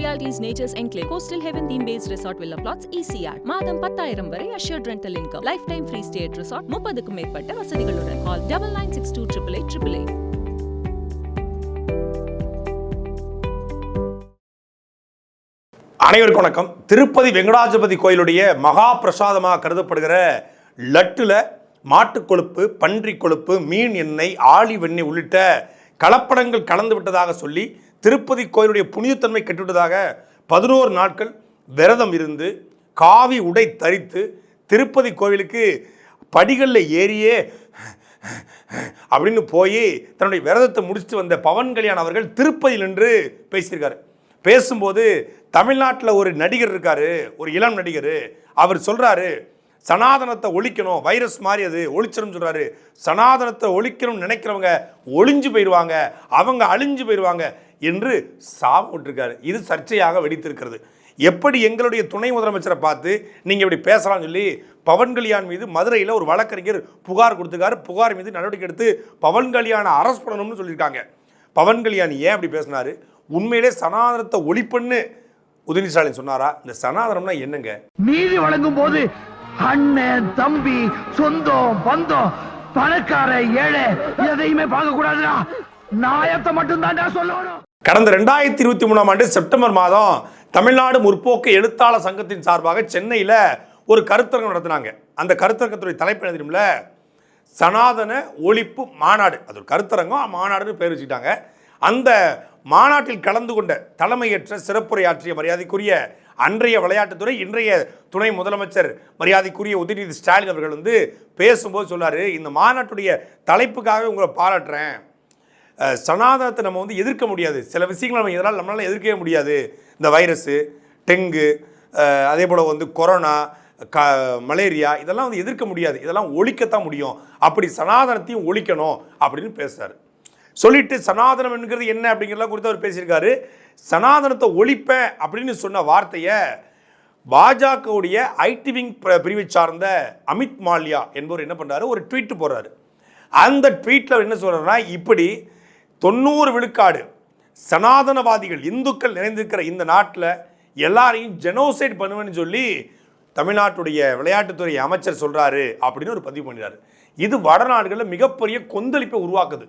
Realities nature's enclave coastal haven theme based resort villa plots ECR மாதம் பத்தாயிரம் வரை assured rental income life time free stay resort முப்பதுக்கும் மேற்பட்ட வசதிகளுடன் call double nine six two triple eight triple eight வணக்கம் திருப்பதி வெங்கடாஜபதி கோயிலுடைய மகா பிரசாதமாக கருதப்படுகிற லட்டில் மாட்டுக்கொழுப்பு பன்றி கொழுப்பு மீன் எண்ணெய் ஆளி உள்ளிட்ட கலப்படங்கள் கலந்து விட்டதாக சொல்லி திருப்பதி கோயிலுடைய புனிதத்தன்மை கெட்டுவிட்டதாக பதினோரு நாட்கள் விரதம் இருந்து காவி உடை தரித்து திருப்பதி கோவிலுக்கு படிகளில் ஏறியே அப்படின்னு போய் தன்னுடைய விரதத்தை முடிச்சுட்டு வந்த பவன் கல்யாண் அவர்கள் திருப்பதியில் நின்று பேசியிருக்காரு. பேசும்போது தமிழ்நாட்டில் ஒரு நடிகர் இருக்காரு ஒரு இளம் நடிகர் அவர் சொல்கிறாரு சனாதனத்தை ஒழிக்கணும் வைரஸ் மாதிரி அது ஒழிச்சிடும் சொல்கிறாரு சனாதனத்தை ஒழிக்கணும்னு நினைக்கிறவங்க ஒளிஞ்சு போயிடுவாங்க அவங்க அழிஞ்சு போயிடுவாங்க என்று சாப்பிட்டுருக்காரு இது சர்ச்சையாக வெடித்திருக்கிறது. எப்படி எங்களுடைய துணை முதலமைச்சரை பார்த்து நீங்கள் இப்படி பேசலாம்னு சொல்லி பவன் கல்யாண் மீது மதுரையில் ஒரு வழக்கறிஞர் புகார் கொடுத்துருக்காரு. புகார் மீது நடவடிக்கை எடுத்து பவன் கல்யாணை அரசு பண்ணணும்னு சொல்லியிருக்காங்க. பவன் கல்யாண் ஏன் அப்படி பேசினார்? உண்மையிலே சனாதனத்தை ஒழிப்புன்னு உதயநிதி ஸ்டாலின் சொன்னாரா? இந்த சனாதனம்னா என்னங்க? நீதி வழங்கும் போது அண்ணன் தம்பி சொந்தம் பந்தம் பணக்கார ஏழை எதையுமே பார்க்க கூடாதுடா நாயத்தை மட்டும் தான் சொல்லணும். கடந்த ரெண்டாயிரத்தி இருபத்தி மூணாம் ஆண்டு செப்டம்பர் மாதம் தமிழ்நாடு முற்போக்கு எழுத்தாளர் சங்கத்தின் சார்பாக சென்னையில் ஒரு கருத்தரங்கம் நடத்தினாங்க. அந்த கருத்தரங்கத்துடைய தலைப்பு என்ன தெரியுமில்ல? சனாதன ஒழிப்பு மாநாடு. அது ஒரு கருத்தரங்கம். மாநாடுன்னு பேர் வச்சுக்கிட்டாங்க. அந்த மாநாட்டில் கலந்து கொண்ட தலைமையற்ற சிறப்புரையாற்றிய மரியாதைக்குரிய அன்றைய விளையாட்டுத்துறை இன்றைய துணை முதலமைச்சர் மரியாதைக்குரிய உதயநிதி ஸ்டாலின் அவர்கள் வந்து பேசும்போது சொல்லாரு இந்த மாநாட்டுடைய தலைப்புக்காக உங்களை பாராட்டுறேன். சனாதனத்தை நம்ம வந்து எதிர்க்க முடியாது. சில விஷயங்களை நம்ம இதனால் நம்மளால் எதிர்க்கவே முடியாது. இந்த வைரஸு டெங்கு அதே போல் வந்து கொரோனா க மலேரியா இதெல்லாம் வந்து எதிர்க்க முடியாது. இதெல்லாம் ஒழிக்கத்தான் முடியும். அப்படி சனாதனத்தையும் ஒழிக்கணும் அப்படின்னு பேசுகிறார் சொல்லிட்டு சனாதனம் என்கிறது என்ன அப்படிங்கிறதெல்லாம் குறித்து அவர் பேசியிருக்காரு. சனாதனத்தை ஒழிப்பேன் அப்படின்னு சொன்ன வார்த்தையை பாஜகவுடைய ஐடி விங் பிரிவை சார்ந்த அமித் மால்யா என்பவர் என்ன பண்ணுறாரு ஒரு ட்வீட் போடுறாரு. அந்த ட்வீட்டில் என்ன சொல்கிறாருன்னா இப்படி தொண்ணூறு விழுக்காடு சனாதனவாதிகள் இந்துக்கள் நிறைந்திருக்கிற இந்த நாட்டில் எல்லாரையும் ஜெனோசைட் பண்ணுவேன்னு சொல்லி தமிழ்நாட்டுடைய விளையாட்டுத்துறை அமைச்சர் சொல்கிறாரு அப்படின்னு ஒரு பதிவு பண்ணிடுறாரு. இது வடநாடுகளில் மிகப்பெரிய கொந்தளிப்பை உருவாக்குது.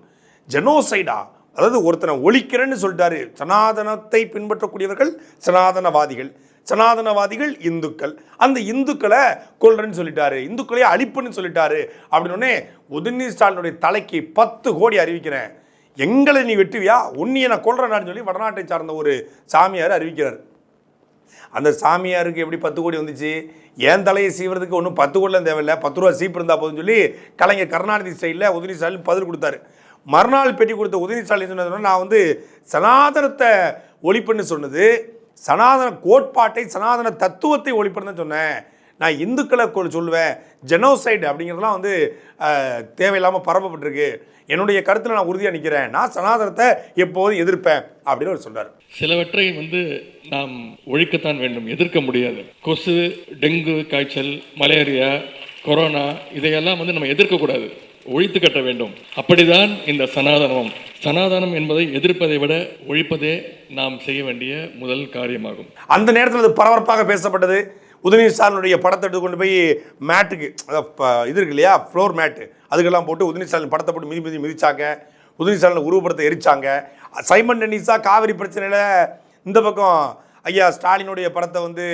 ஜெனோசைடா அதாவது ஒருத்தனை ஒழிக்கிறேன்னு சொல்லிட்டாரு. சனாதனத்தை பின்பற்றக்கூடியவர்கள் சனாதனவாதிகள் சனாதனவாதிகள் இந்துக்கள். அந்த இந்துக்களை கொல்றேன்னு சொல்லிட்டாரு இந்துக்களையே அழிப்புன்னு சொல்லிட்டாரு. அப்படின்னே உதயநிதி ஸ்டாலினுடைய தலைக்கு பத்து கோடி அறிவிக்கிறேன். எங்களை நீ வெட்டுவியா? உன்னியை நான் கொல்றேன்னு சொல்லி வடநாட்டை சார்ந்த ஒரு சாமியார் அறிவிக்கிறார். அந்த சாமியாருக்கு எப்படி பத்து கோடி வந்துச்சு? என் தலையை சீவுறதுக்கு ஒன்றும் பத்து கோடிலாம் தேவையில்லை? பத்து ரூபா சீப்பு இருந்தால் போதும்னு சொல்லி கலைஞர் கருணாநிதி ஸ்டைலில் உதயநிதி ஸ்டாலின் பதில் கொடுத்தாரு. மறுநாள் பெட்டி கொடுத்த உதயநிதி ஸ்டாலின் சொன்னது நான் வந்து சனாதனத்தை ஒழிப்புன்னு சொன்னது சனாதன கோட்பாட்டை சனாதன தத்துவத்தை ஒழிப்புன்னு தான் சொன்னேன். நான் இந்துக்களை சொல்லுவேன். ஜெனோசைடு அப்படிங்கிறதெல்லாம் வந்து தேவையில்லாமல் பரப்பப்பட்டிருக்கு. என்னுடைய கருத்தில் நான் உறுதியாக நிற்கிறேன் நான் சனாதனத்தை எப்போதும் எதிர்ப்பேன் அப்படின்னு அவர் சொல்றாரு. சிலவற்றை வந்து நாம் ஒழிக்கத்தான் வேண்டும் எதிர்க்க முடியாது. கொசு டெங்கு காய்ச்சல் மலேரியா கொரோனா இதையெல்லாம் வந்து நம்ம எதிர்க்கக்கூடாது ஒழித்து கட்ட வேண்டும். அப்படிதான் இந்த சனாதனம் சனாதனம் என்பதை எதிர்ப்பதை விட ஒழிப்பதே நாம் செய்ய வேண்டிய முதல் காரியமாகும். அந்த நேரத்தில் அது பரபரப்பாக பேசப்பட்டது. உதயநிதி ஸ்டாலினுடைய படத்தை எடுத்து கொண்டு போய் மேட்டுக்கு அதாவது இது இருக்கு இல்லையா ஃப்ளோர் மேட்டு அதுக்கெல்லாம் போட்டு உதயநிதி ஸ்டாலின் படத்தை போட்டு மிதி மிதி மிதிச்சாங்க. உதயநிதி ஸ்டாலின் உருவப்படத்தை எரிச்சாங்க. சைமன் டென்னிஸா காவிரி பிரச்சனையில் இந்த பக்கம் ஐயா ஸ்டாலினுடைய படத்தை வந்து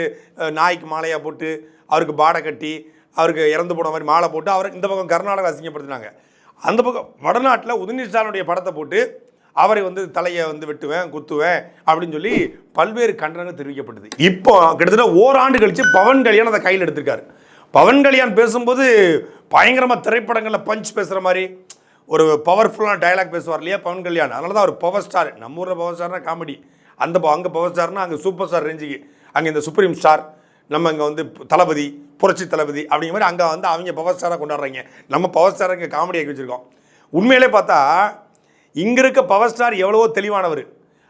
நாய்க்கு மாலையாக போட்டு அவருக்கு பாடை கட்டி அவருக்கு இறந்து போன மாதிரி மாலை போட்டு அவரை இந்த பக்கம் கர்நாடகா அசிங்கப்படுத்தினாங்க. அந்த பக்கம் வடநாட்டில் உதயநிதி ஸ்டாலினுடைய படத்தை போட்டு அவரை வந்து தலையை வந்து வெட்டுவேன் குத்துவேன் அப்படின்னு சொல்லி பல்வேறு கண்டனங்கள் தெரிவிக்கப்பட்டது. இப்போ கிட்டத்தட்ட ஓராண்டு கழிச்சு பவன் கல்யாண் அதை கையில் எடுத்திருக்காரு. பவன் கல்யாண் பேசும்போது பயங்கரமாக திரைப்படங்களில் பஞ்ச் பேசுகிற மாதிரி ஒரு பவர்ஃபுல்லான டயலாக் பேசுவார் இல்லையா பவன் கல்யாண். அதனால தான் ஒரு பவர் ஸ்டார் நம்ம ஊரில் பவர் ஸ்டார்னா காமெடி அந்த அங்கே பவர் ஸ்டார்னா அங்கே சூப்பர் ஸ்டார் ரேஞ்சுக்கு அங்கே இந்த சுப்ரீம் ஸ்டார் நம்ம இங்கே வந்து தளபதி புரட்சி தளபதி அப்படிங்கிற மாதிரி அங்கே வந்து அவங்க பவர் ஸ்டாராக கொண்டாடுறாங்க. நம்ம பவர் ஸ்டாராக இங்கே காமெடி ஆக்கி வச்சுருக்கோம். உண்மையிலே பார்த்தா இங்கே இருக்க பவர் ஸ்டார் எவ்வளவோ தெளிவானவர்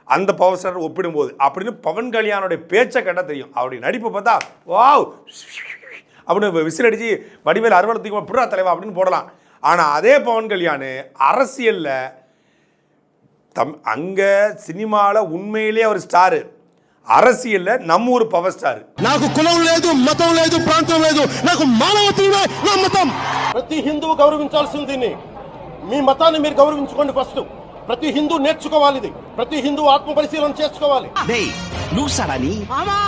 அந்த பவர் ஸ்டார் ஒப்பிடும்போது அப்படின்னு பவன் கல்யாணுடைய பேச்சை கேட்டால் தெரியும் அவருடைய நடிப்பை பார்த்தா வாவ் அப்படின்னு விசில் அடித்து வடிவேல் அறுவலத்துக்கு புறா தலைவா அப்படின்னு போடலாம் ஆனால் அதே பவன் கல்யாண் அரசியலில் தம் அங்கே சினிமாவில் உண்மையிலே அவர் ஸ்டாரு அரசியல்ல நம்ம ஒரு பவர் ஸ்டார் నాకు కులం లేదు మతం లేదు ప్రాంతం లేదు నాకు మానవత్వమే నా మతం ప్రతి హిందువు గౌరవించాల్సింది దీన్ని మీ మతాన్ని మీరు గౌరవించుకోండి ఫస్ట్ ప్రతి హిందూ నేర్చుకోవాలి ఇది ప్రతి హిందూ ఆత్మ పరిశీలన చేసుకోవాలి ஆமா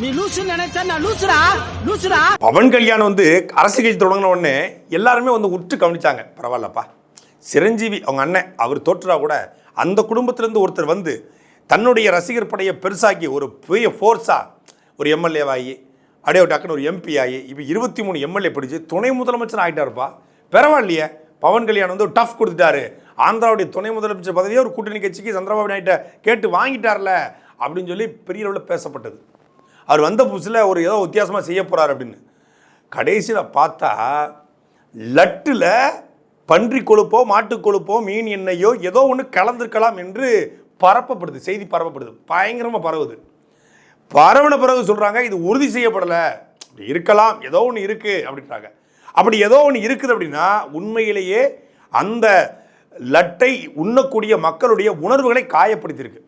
நீ லூசு நினைச்சா நான் லூசுரா லூசுரா பவன் கல்யாணம் வந்து அரசியல் கட்சி தொடங்கின உடனே எல்லாருமே வந்து உற்று கவனிச்சாங்க பரவாயில்லப்பா சிரஞ்சீவி அவங்க அண்ணன் அவர் தோற்றுறா கூட அந்த குடும்பத்திலேருந்து ஒருத்தர் வந்து தன்னுடைய ரசிகர் படையை பெருசாக்கி ஒரு பெரிய ஃபோர்ஸாக ஒரு எம்எல்ஏவாகி அப்படியே ஒரு டக்குன்னு ஒரு எம்பி ஆகி இப்போ இருபத்தி மூணு எம்எல்ஏ பிடிச்சி துணை முதலமைச்சர் ஆகிட்டாருப்பா பரவாயில்லையே பவன் கல்யாணம் வந்து ஒரு டஃப் கொடுத்துட்டாரு ஆந்திராவுடைய துணை முதலமைச்சர் பதவியை ஒரு கூட்டணி கட்சிக்கு சந்திரபாபு நாயுட்ட கேட்டு வாங்கிட்டார்ல அப்படின்னு சொல்லி பெரிய அளவில் பேசப்பட்டது. அவர் வந்த புதுசில் ஒரு ஏதோ வித்தியாசமாக செய்ய போகிறார் அப்படின்னு. கடைசியில் பார்த்தா லட்டில் பன்றி கொழுப்போ மாட்டுக் கொழுப்போ மீன் எண்ணெயோ ஏதோ ஒன்று கலந்துருக்கலாம் என்று பரப்பப்படுது செய்தி பரப்பப்படுது. பயங்கரமாக பரவுது. பரவின பிறகு சொல்கிறாங்க இது உறுதி செய்யப்படலை. அப்படி இருக்கலாம் ஏதோ ஒன்று இருக்குது அப்படின்றாங்க. அப்படி ஏதோ ஒன்று இருக்குது அப்படின்னா உண்மையிலேயே அந்த லட்டை உண்ணக்கூடிய மக்களுடைய உணர்வுகளை காயப்படுத்தியிருக்கு.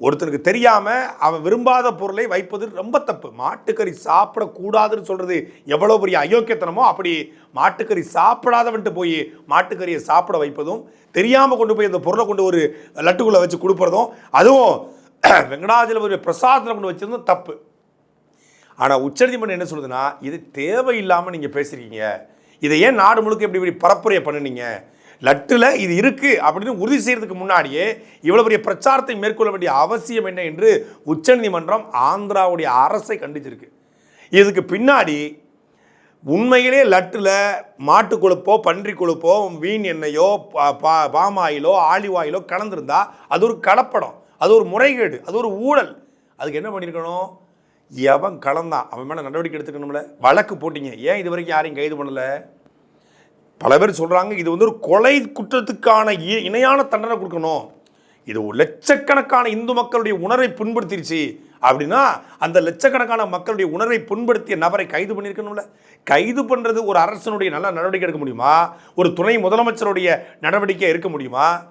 ஒருத்தனுக்கு தெரியாமல் அவன் விரும்பாத பொருளை வைப்பது ரொம்ப தப்பு. மாட்டுக்கறி சாப்பிடக்கூடாதுன்னு சொல்கிறது எவ்வளோ பெரிய அயோக்கியத்தனமோ அப்படி மாட்டுக்கறி சாப்பிடாதவன்ட்டு போய் மாட்டுக்கறியை சாப்பிட வைப்பதும் தெரியாமல் கொண்டு போய் அந்த பொருளை கொண்டு ஒரு லட்டுக்குள்ளே வச்சு கொடுப்பறதும் அதுவும் வெங்கடாஜலபதி பிரசாதத்தில் கொண்டு வச்சிருந்தும் தப்பு. ஆனால் உச்சநீதிமன்றம் என்ன சொல்லுதுன்னா இது தேவையில்லாமல் நீங்கள் பேசுகிறீங்க இதை ஏன் நாடு முழுக்க இப்படி இப்படி பரப்புரையை பண்ணுனீங்க? லட்டில் இது இருக்குது அப்படின்னு உறுதி செய்கிறதுக்கு முன்னாடியே இவ்வளவு பெரிய பிரச்சாரத்தை மேற்கொள்ள வேண்டிய அவசியம் என்ன என்று உச்சநீதிமன்றம் ஆந்திராவுடைய அரசை கண்டிச்சிருக்கு. இதுக்கு பின்னாடி உண்மையிலே லட்டில் மாட்டு கொழுப்போ பன்றி கொழுப்போ வீண் எண்ணெயோ பா- பா- பாம் ஆயிலோ ஆலிவ் ஆயிலோ கலந்துருந்தா அது ஒரு கலப்படம் அது ஒரு முறைகேடு அது ஒரு ஊழல். அதுக்கு என்ன பண்ணியிருக்கணும் எவன் கலந்தான்? அவன் மேலே நடவடிக்கை எடுத்துக்கணும்ல? வழக்கு போட்டீங்க. ஏன் இது வரைக்கும் யாரையும் கைது பண்ணலை? பல பேர் சொல்கிறாங்க இது வந்து ஒரு கொலை குற்றத்துக்கான இ- இணையான தண்டனை கொடுக்கணும். இது ஒரு லட்சக்கணக்கான இந்து மக்களுடைய உணர்வை புண்படுத்திருச்சு அப்படின்னா அந்த லட்சக்கணக்கான மக்களுடைய உணர்வை புண்படுத்திய நபரை கைது பண்ணியிருக்கணும்ல. கைது பண்ணுறது ஒரு அரசனுடைய நல்ல நடவடிக்கை எடுக்க முடியுமா? ஒரு துணை முதலமைச்சருடைய நடவடிக்கை இருக்க முடியுமா?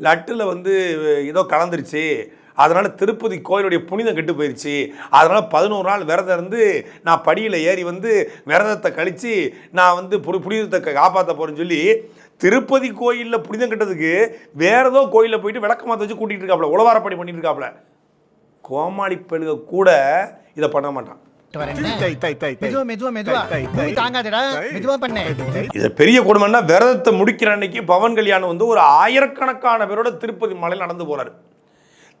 லட்டில் வந்து ஏதோ கலந்துருச்சு. அதனால் திருப்பதி கோயிலுடைய புனிதம் கெட்டு போயிடுச்சு அதனால் பதினோரு நாள் விரதம் இருந்து நான் படியில் ஏறி வந்து விரதத்தை கழித்து நான் வந்து புரி புனிதத்தை காப்பாற்ற போகிறேன்னு சொல்லி திருப்பதி கோயிலில் புனிதம் கெட்டதுக்கு வேற ஏதோ கோயிலில் போயிட்டு விளக்கமாத்த வச்சு கூட்டிகிட்டு இருக்காப்புல உழவாரப்படி பண்ணிட்டு இருக்காப்புல கோமாளி பெழுக கூட இதை பண்ண மாட்டான். மெதுவா மெதுவா மெதுவா. பூமி தாங்காதடா. மெதுவா பண்ணு. இது பெரிய கொடுமைன்னா விரதத்தை முடிக்கிற அன்னைக்கு பவன் கல்யாணம் வந்து ஒரு ஆயிரக்கணக்கான பேரோட திருப்பதி மலையில் நடந்து போறாரு.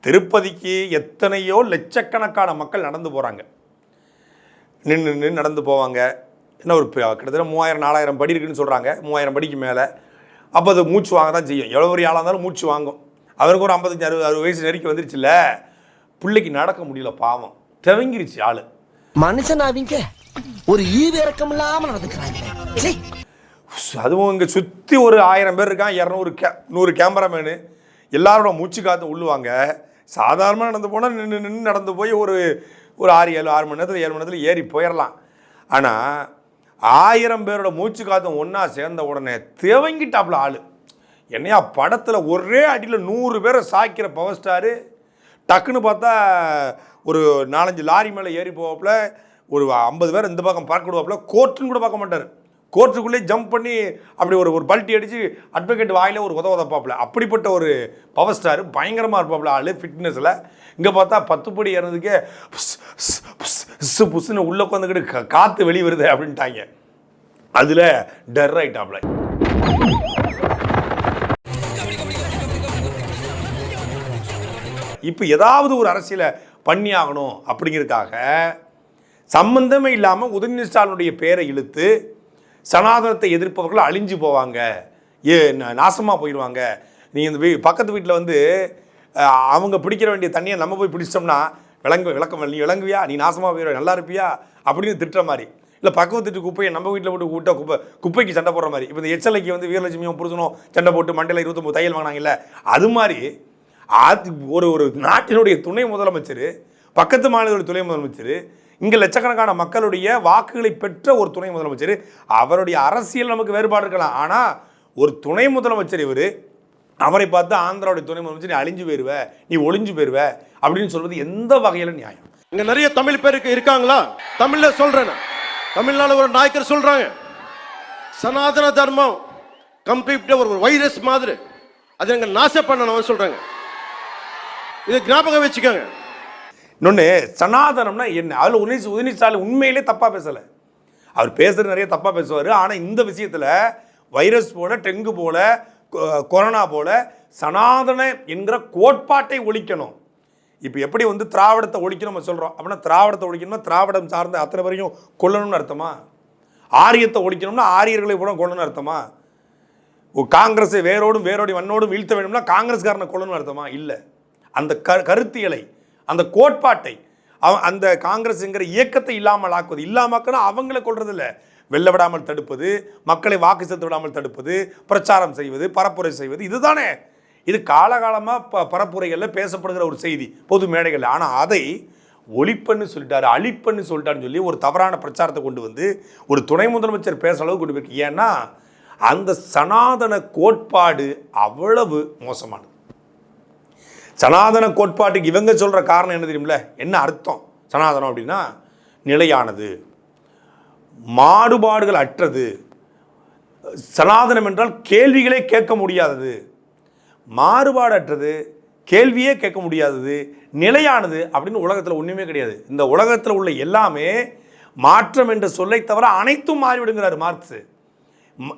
திருப்பதிக்கு எத்தனையோ லட்சக்கணக்கான மக்கள் நடந்து போறாங்க. நின்று நின்று நடந்து போவாங்க. என்ன ஒரு கிட்டத்தட்ட மூவாயிரம் நாலாயிரம் படி இருக்குன்னு சொல்கிறாங்க மூவாயிரம் படிக்கு மேலே. அப்போ அது மூச்சு வாங்க தான் செய்யும். எவ்வளோ பெரிய ஆளாக இருந்தாலும் மூச்சு வாங்கும். அவருக்கு ஒரு ஐம்பத்தஞ்சு அறுபது அறுபது வயசு நெருக்கி வந்துருச்சுல்ல? பிள்ளைக்கு நடக்க முடியல பாவம். தெவங்கிருச்சு ஆள். மனுஷன் அவங்க. ஒரு ஈவு இறக்கம் இல்லாம நடந்துக்கிறாங்க. அதுவும் இங்கே சுற்றி ஒரு ஆயிரம் பேர் இருக்கான் இரநூறு கே நூறு கேமராமேனு. எல்லாரோட மூச்சு காத்து உள்ளுவாங்க. சாதாரணமாக நடந்து போனால் நின்று நின்று நடந்து போய் ஒரு ஒரு ஆறு ஏழு ஆறு மணி நேரத்தில் ஏழு மணி நேரத்தில் ஏறி போயிடலாம் ஆனால் ஆயிரம் பேரோட மூச்சு காத்தும் ஒன்றா சேர்ந்த உடனே தேவங்கிட்டாப்புல ஆள். என்னையா படத்தில் ஒரே அடியில் நூறு பேரை சாய்க்கிற பவர் ஸ்டாரு டக்குன்னு பார்த்தா ஒரு நாலஞ்சு லாரி மேலே ஏறி போவாப்புல ஒரு ஐம்பது பேர் இந்த பக்கம் பார்க்க விடுவாப்புல கோர்ட்டுன்னு கூட பார்க்க மாட்டார். கோர்ட்டுக்குள்ளே ஜம்ப் பண்ணி அப்படி ஒரு ஒரு பல்ட்டி அடித்து அட்வொகேட் வாயில் ஒரு உத உதப்பாப்பில். அப்படிப்பட்ட ஒரு பவர் ஸ்டார் பயங்கரமாக இருப்பாப்புல ஆள் ஃபிட்னஸில் இங்கே பார்த்தா பத்து படி இறந்ததுக்கே புஸ், புஸ்ன்னு உள்ளே உட்காந்துக்கிட்டு காற்று வெளியே வருது அப்படின்ட்டாங்க. அதில் டர் ஆகிட்டாப்ல இப்போ ஏதாவது ஒரு அரசியலை பண்ணி ஆகணும் அப்படிங்கிறதுக்காக சம்பந்தமே இல்லாமல் உதயநிதி ஸ்டாலினுடைய பேரை இழுத்து சனாதனத்தை எதிர்ப்பவர்கள் அழிஞ்சு போவாங்க. ஏ நாசமாக போயிடுவாங்க. நீ இந்த வீ பக்கத்து வீட்டில் வந்து அவங்க பிடிக்கிற வேண்டிய தண்ணியை நம்ம போய் பிடிச்சிட்டோம்னா விளங்கு விளக்கம் நீ விளங்குவியா? நீ நாசமாக போயிடுவ நல்லா இருப்பியா? அப்படின்னு திட்டுற மாதிரி. இல்லை பக்கத்து வீட்டு குப்பையை நம்ம வீட்டில் போட்டு கூட்ட குப்பை குப்பைக்கு சண்டை போடுற மாதிரி. இப்போ இந்த எச்சலைக்கு வந்து வீரலட்சுமியும் புருஷனும் சண்டை போட்டு மண்டையில் இருபத்தொம்பது தையல் வாங்கினாங்கல்ல அது மாதிரி அது ஒரு ஒரு நாட்டினுடைய துணை முதலமைச்சர் பக்கத்து மாநிலத்துடைய துணை முதலமைச்சர் இங்கே லட்சக்கணக்கான மக்களுடைய வாக்குகளை பெற்ற ஒரு துணை முதலமைச்சர். அவருடைய அரசியல் நமக்கு வேறுபாடு இருக்கலாம். ஆனால் ஒரு துணை முதலமைச்சர் இவர் அவரை பார்த்து ஆந்திராவுடைய துணை முதலமைச்சர் நீ அழிஞ்சு போயிருவ நீ ஒளிஞ்சு போயிருவ அப்படின்னு சொல்வது எந்த வகையில் நியாயம். இங்க நிறைய தமிழ் பேருக்கு இருக்காங்களா? தமிழ்ல சொல்றேன் தமிழ்நாடு ஒரு நாயக்கர் சொல்றாங்க. சனாதன தர்மம் கம்ப்ளீட்டா ஒரு வைரஸ் மாதிரி. அதை எங்க நாச பண்ணணும் சொல்றாங்க. இதை ஞாபகம் வச்சுக்கோங்க. இன்னொன்று சனாதனம்னா என்ன? அதில் உதய உதயநிதி ஸ்டாலின் உண்மையிலே தப்பாக பேசலை. அவர் பேசுகிறது நிறைய தப்பாக பேசுவார். ஆனால் இந்த விஷயத்தில் வைரஸ் போல் டெங்கு போல கொ- கொரோனா போல் சனாதன என்கிற கோட்பாட்டை ஒழிக்கணும். இப்போ எப்படி வந்து திராவிடத்தை ஒழிக்கணும் நம்ம சொல்கிறோம் அப்படின்னா திராவிடத்தை ஒழிக்கணும்னா திராவிடம் சார்ந்த அத்தனை பேரையும் கொல்லணும்னு அர்த்தமா? ஆரியத்தை ஒழிக்கணும்னா ஆரியர்களை கூட கொள்ளணும்னு அர்த்தமா? ஓ, காங்கிரஸை வேரோடும் வேரோடி மண்ணோடும் வீழ்த்த வேணும்னா காங்கிரஸ்காரனை கொள்ளணும்னு அர்த்தமா? இல்லை. அந்த க கருத்தியலை அந்த கோட்பாட்டை அந்த காங்கிரஸ்ங்கிற இயக்கத்தை இல்லாமல் ஆக்குவது இல்லாமக்குன்னா அவங்கள கொள்றதில்ல வெள்ள வெல்ல விடாமல் தடுப்பது மக்களை வாக்கு செலுத்த விடாமல் தடுப்பது பிரச்சாரம் செய்வது பரப்புரை செய்வது இதுதானே. இது காலகாலமாக ப பரப்புரைகளில் பேசப்படுகிற ஒரு செய்தி பொது மேடைகளில். ஆனால் அதை ஒழிப்பன்னு சொல்லிட்டாரு அழிப்பன்னு சொல்லிட்டாருன்னு சொல்லி ஒரு தவறான பிரச்சாரத்தை கொண்டு வந்து ஒரு துணை முதலமைச்சர் பேச அளவு கொண்டு போயிருக்கு. ஏன்னா அந்த சனாதன கோட்பாடு அவ்வளவு மோசமானது. சனாதன கோட்பாட்டுக்கு இவங்க சொல்கிற காரணம் என்ன தெரியுமில்ல? என்ன அர்த்தம்? சனாதனம் அப்படின்னா நிலையானது. மாறுபாடுகள் அற்றது. சனாதனம் என்றால் கேள்விகளே கேட்க முடியாதது. மாறுபாடற்றது கேள்வியே கேட்க முடியாதது நிலையானது அப்படின்னு உலகத்தில் ஒன்றுமே கிடையாது. இந்த உலகத்தில் உள்ள எல்லாமே மாற்றம் என்ற சொல்லை தவிர அனைத்தும் மாறிவிடுங்கிறார் மார்க்ஸு.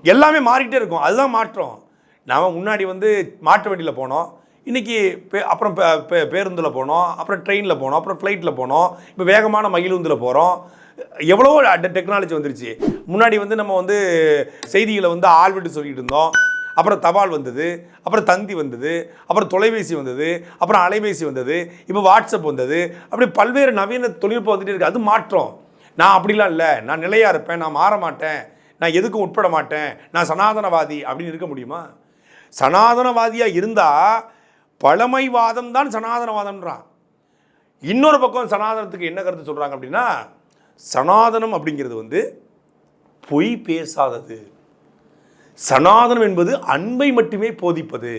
எல்லாமே மாறிக்கிட்டே இருக்கும். அதுதான் மாற்றம். நாம் முன்னாடி வந்து மாட்டு வண்டியில் போனோம். இன்றைக்கி பே அப்புறம் பே- பேருந்தில் போனோம் அப்புறம் ட்ரெயினில் போனோம் அப்புறம் ஃப்ளைட்டில் போனோம் இப்போ வேகமான மகிழுந்தில் போகிறோம் எவ்வளவோ டெக்னாலஜி வந்துருச்சு. முன்னாடி வந்து நம்ம வந்து செய்திகளை வந்து ஆள்விட்டு சொல்லிகிட்டு இருந்தோம். அப்புறம் தபால் வந்தது அப்புறம் தந்தி வந்தது அப்புறம் தொலைபேசி வந்தது அப்புறம் அலைபேசி வந்தது இப்போ வாட்ஸ்அப் வந்தது அப்படி பல்வேறு நவீன தொழில்நுட்பம் வந்துட்டு இருக்குது அது மாற்றம். நான் அப்படிலாம் இல்லை. நான் நிலையாக இருப்பேன். நான் மாற மாட்டேன். நான் எதுக்கும் உட்பட மாட்டேன். நான் சனாதனவாதி அப்படின்னு இருக்க முடியுமா? சனாதனவாதியாக இருந்தால் பழமைவாதம் தான் சனாதனவாதம்ன்றான் இன்னொரு பக்கம் சனாதனத்துக்கு என்ன கருத்து சொல்கிறாங்க அப்படின்னா சனாதனம் அப்படிங்கிறது வந்து பொய் பேசாதது. சனாதனம் என்பது அன்பை மட்டுமே போதிப்பது.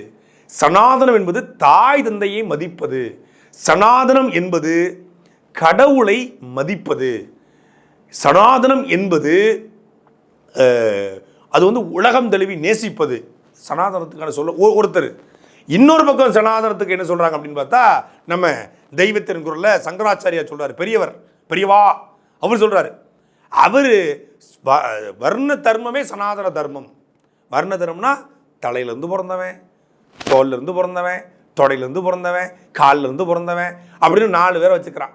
சனாதனம் என்பது தாய் தந்தையை மதிப்பது. சனாதனம் என்பது கடவுளை மதிப்பது. சனாதனம் என்பது அது வந்து உலகம் தழுவி நேசிப்பது. சனாதனத்துக்கான சொல்ல ஒருத்தர். இன்னொரு பக்கம் சனாதனத்துக்கு என்ன சொல்கிறாங்க அப்படின்னு பார்த்தா நம்ம தெய்வத்தின் குரலில் சங்கராச்சாரியா சொல்கிறார் பெரியவர் பெரியவா அவர் சொல்கிறாரு அவர் வர்ண தர்மமே சனாதன தர்மம். வர்ண தர்மம்னா தலையிலேருந்து பிறந்தவன் தோல்லேருந்து பிறந்தவன் தொடையிலேருந்து பிறந்தவன் காலிலேருந்து பிறந்தவன் அப்படின்னு நாலு பேரை வச்சுக்கிறான்.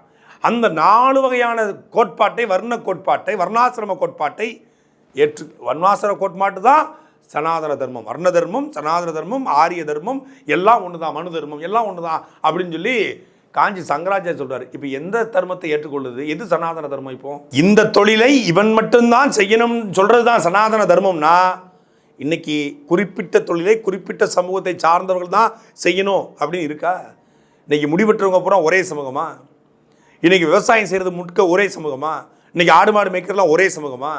அந்த நாலு வகையான கோட்பாட்டை வர்ண கோட்பாட்டை வர்ணாசிரம கோட்பாட்டை ஏற்று வர்ணாசிரம கோட்பாட்டு தான் சனாதன தர்மம் வர்ண தர்மம் சனாதன தர்மம் ஆரிய தர்மம் எல்லாம் ஒன்று தான் மனு தர்மம் எல்லாம் ஒன்று தான் அப்படின்னு சொல்லி காஞ்சி சங்கராச்சாரிய சொல்றாரு. இப்போ எந்த தர்மத்தை ஏற்றுக்கொள்ளுது? எது சனாதன தர்மம் இப்போ? இந்த தொழிலை இவன் மட்டும்தான் செய்யணும் சொல்றது தான் சனாதன தர்மம்னா இன்னைக்கு குறிப்பிட்ட தொழிலை குறிப்பிட்ட சமூகத்தை சார்ந்தவர்கள் தான் செய்யணும் அப்படின்னு இருக்கா? இன்னைக்கு முடிவெற்றவங்க பூரா ஒரே சமூகமா? இன்னைக்கு விவசாயம் செய்கிறது முட்க ஒரே சமூகமா? இன்னைக்கு ஆடு மாடு மேய்க்கிறதுலாம் ஒரே சமூகமா?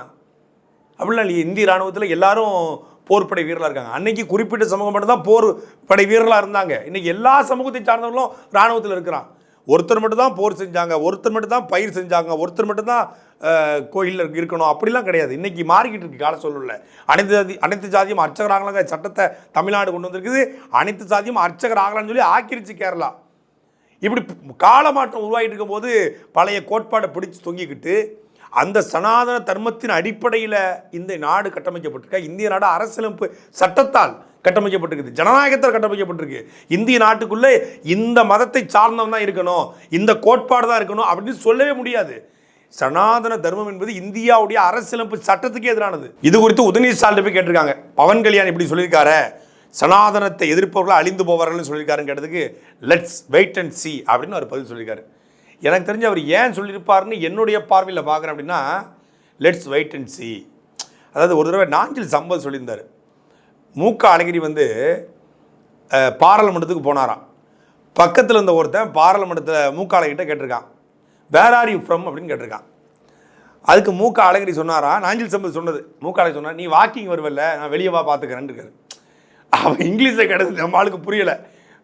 அப்படிலாம் இல்லையே. இந்திய ராணுவத்தில் எல்லாரும் போர்ப்படை வீரர்களாக இருக்காங்க. அன்னைக்கு குறிப்பிட்ட சமூகம் மட்டும்தான் போர் படை வீரர்களாக இருந்தாங்க. இன்னைக்கு எல்லா சமூகத்தை சார்ந்தவர்களும் ராணுவத்தில் இருக்கிறான் ஒருத்தர் மட்டும் தான் போர் செஞ்சாங்க. ஒருத்தர் மட்டும் தான் பயிர் செஞ்சாங்க. ஒருத்தர் மட்டும் தான் கோயிலில் இருக்கணும். அப்படிலாம் கிடையாது. இன்றைக்கி மாறிக்கிட்டு இருக்கு. கால சூழல்ல. அனைத்து ஜாதி அனைத்து ஜாதியும் அர்ச்சகராங்களாங்க சட்டத்தை தமிழ்நாடு கொண்டு வந்திருக்குது. அனைத்து ஜாதியும் அர்ச்சகராகலாம்னு சொல்லி ஆக்கிருச்சு கேரளா. இப்படி காலமாற்றம் உருவாகிட்டு இருக்கும்போது பழைய கோட்பாடை பிடிச்சி தொங்கிக்கிட்டு அந்த சனாதன தர்மத்தின் அடிப்படையில் இந்த நாடு கட்டமைக்கப்பட்டிருக்க. இந்திய நாடு அரசியலமைப்பு சட்டத்தால் கட்டமைக்கப்பட்டிருக்குது. ஜனநாயகத்தால் கட்டமைக்கப்பட்டிருக்கு. இந்திய நாட்டுக்குள்ளே இந்த மதத்தை சார்ந்தவன் தான் இருக்கணும். இந்த கோட்பாடு தான் இருக்கணும் அப்படின்னு சொல்லவே முடியாது. சனாதன தர்மம் என்பது இந்தியாவுடைய அரசியலமைப்பு சட்டத்துக்கு எதிரானது. இது குறித்து உதயநிதி ஸ்டாலின் போய் கேட்டிருக்காங்க. பவன் கல்யாண் இப்படி சொல்லியிருக்காரு. சனாதனத்தை எதிர்ப்பவர்கள் அழிந்து போவார்கள்னு சொல்லியிருக்காருன்னு கேட்டதுக்கு லெட்ஸ் வெயிட் அண்ட் சி அப்படின்னு அவர் பதில் சொல்லியிருக்காரு. எனக்கு தெரிஞ்சு அவர் ஏன் சொல்லியிருப்பாருன்னு என்னுடைய பார்வையில் பார்க்குறேன் அப்படின்னா லெட்ஸ் வெயிட் அண்ட் சி அதாவது ஒரு தடவை நாஞ்சில் சம்பத் சொல்லியிருந்தார். மூக்க அழகிரி வந்து பாராளுமன்றத்துக்கு போனாராம். பக்கத்தில் இருந்த ஒருத்தன் பாராளுமன்றத்தில் மூக்க அழகிட்ட கேட்டிருக்கான். வேர் ஆர் யூ ஃப்ரம் அப்படின்னு கேட்டிருக்கான். அதுக்கு மூக்க அழகிரி சொன்னாரா? நாஞ்சில் சம்பல் சொன்னது. மூக்க அழகி சொன்னார் நீ வாக்கிங் வருவல்ல நான் வெளியே வா பார்த்துக்கிறேன்னு இருக்காரு அவன் இங்கிலீஷில் கேட்டது நம்ம ஆளுக்கு புரியலை.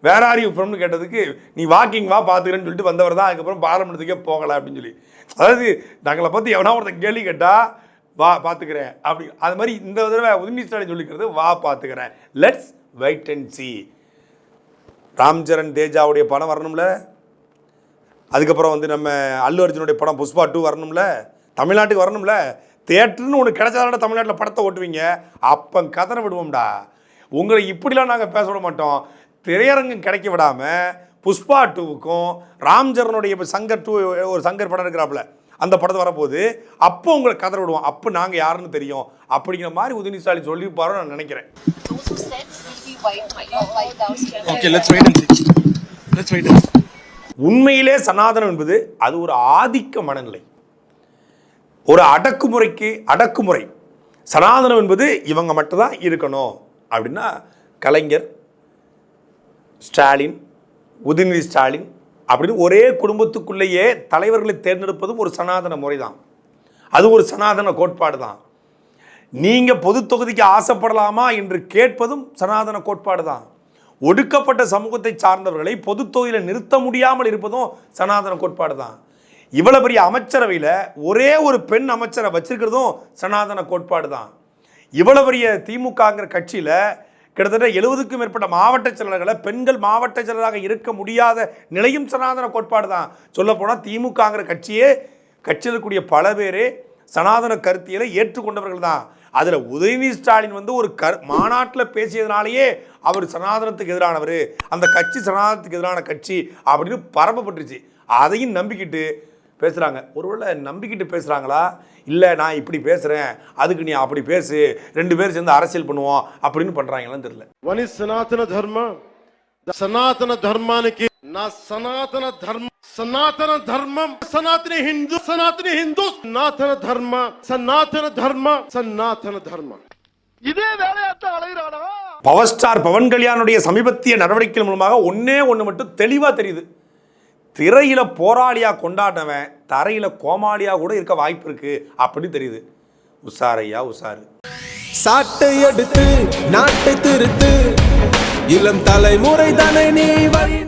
வேற ஆர் யூ ஃப்ரம்னு கேட்டதுக்கு நீ வாக்கிங் வா பார்த்துக்கிறேன்னு சொல்லிட்டு வந்தவர் தான். அதுக்கப்புறம் பாராளுமன்றத்துக்கே போகலை அப்படின்னு சொல்லி. அதாவது தங்களை பற்றி எவனா ஒருத்தன் கேள்வி கேட்டால் வா பார்த்துக்கிறேன் அப்படி அது மாதிரி இந்த தடவை உதவி ஸ்டாலின் சொல்லிக்கிறது வா பார்த்துக்கிறேன் let's wait and see Ramcharan தேஜாவுடைய படம் வரணும்ல? அதுக்கப்புறம் வந்து நம்ம அல்லு அர்ஜுனுடைய படம் புஷ்பா டூ வரணும்ல? தமிழ்நாட்டுக்கு வரணும்ல? தேட்டர்னு ஒன்று கிடைச்சாதான் தமிழ்நாட்டில் படத்தை ஓட்டுவீங்க? அப்போ கதற விடுவோம்டா. உங்களை இப்படிலாம் நாங்கள் பேச விட மாட்டோம். திரையரங்கம் கிடைக்க விடாமல் புஷ்பா டூவுக்கும் ராம்சரனுடைய சங்கர் டூ ஒரு சங்கர் படம் இருக்கிறாப்புல அந்த படத்தை வரப்போகுது அப்போ உங்களை கதற விடுவோம். அப்போ நாங்கள் யாருன்னு தெரியும். அப்படிங்கிற மாதிரி உதயநிதி ஸ்டாலின் சொல்லியிருப்பாரோ நான் நினைக்கிறேன். உண்மையிலே சனாதனம் என்பது அது ஒரு ஆதிக்க மனநிலை. ஒரு அடக்குமுறைக்கு அடக்குமுறை. சனாதனம் என்பது இவங்க மட்டும்தான் இருக்கணும். அப்படின்னா கலைஞர் ஸ்டாலின் உதயநிதி ஸ்டாலின் அப்படின்னு ஒரே குடும்பத்துக்குள்ளேயே தலைவர்களை தேர்ந்தெடுப்பதும் ஒரு சனாதன முறை தான் அது ஒரு சனாதன கோட்பாடு தான் நீங்கள் பொது தொகுதிக்கு ஆசைப்படலாமா என்று கேட்பதும் சனாதன கோட்பாடு தான் ஒடுக்கப்பட்ட சமூகத்தை சார்ந்தவர்களை பொது தொகுதியில் நிறுத்த முடியாமல் இருப்பதும் சனாதன கோட்பாடு தான் இவ்வளோ பெரிய அமைச்சரவையில் ஒரே ஒரு பெண் அமைச்சரை வச்சிருக்கிறதும் சனாதன கோட்பாடு தான் இவ்வளோ பெரிய திமுகங்கிற கட்சியில் கிட்டத்தட்ட எழுபதுக்கும் மேற்பட்ட மாவட்ட செயலர்களை பெண்கள் மாவட்ட செயலராக இருக்க முடியாத நிலையும் சனாதன கோட்பாடு தான். சொல்லப்போனால் திமுகங்கிற கட்சியே கட்சியில் இருக்கக்கூடிய பல பேரே சனாதன கருத்தியலை ஏற்றுக்கொண்டவர்கள் தான். அதில் உதயநிதி ஸ்டாலின் வந்து ஒரு கரு மாநாட்டில் பேசியதுனாலேயே அவர் சனாதனத்துக்கு எதிரானவர். அந்த கட்சி சனாதனத்துக்கு எதிரான கட்சி அப்படின்னு பரப்பப்பட்டுருச்சு. அதையும் நம்பிக்கிட்டு பேசுகிறாங்க ஒருவேளை நம்பிக்கிட்டு பேசுகிறாங்களா இல்லை நான் இப்படி பேசுகிறேன் அதுக்கு நீ அப்படி பேசு ரெண்டு பேரும் சேர்ந்து அரசியல் பண்ணுவோம் அப்படின்னு பண்ணுறாங்களான்னு தெரியல వని సనాతన ధర్మ సనాతన ధర్మానికి నా సనాతన ధర్మ సనాతన ధర్మం సనాతన హిందూ సనాతన హిందూ సనాతన ధర్మ సనాతన ధర్మ సనాతన ధర్మ இதே வேலையாத்தான் அலைகிறானா பவர் ஸ்டார் பவன் கல்யாணுடைய சமீபத்திய நடவடிக்கைகள் மூலமாக ஒன்றே ஒன்று மட்டும் தெளிவாக தெரியுது திரையில் போராளியாக கொண்டாடினவன் தரையில் கோமாளியாக கூட இருக்க வாய்ப்பு இருக்குது அப்படின்னு தெரியுது. உஷாரையா உஷாரு. சாட்டை எடுத்து நாட்டை திருத்து இளம் தலைமுறை தானே நீ வழி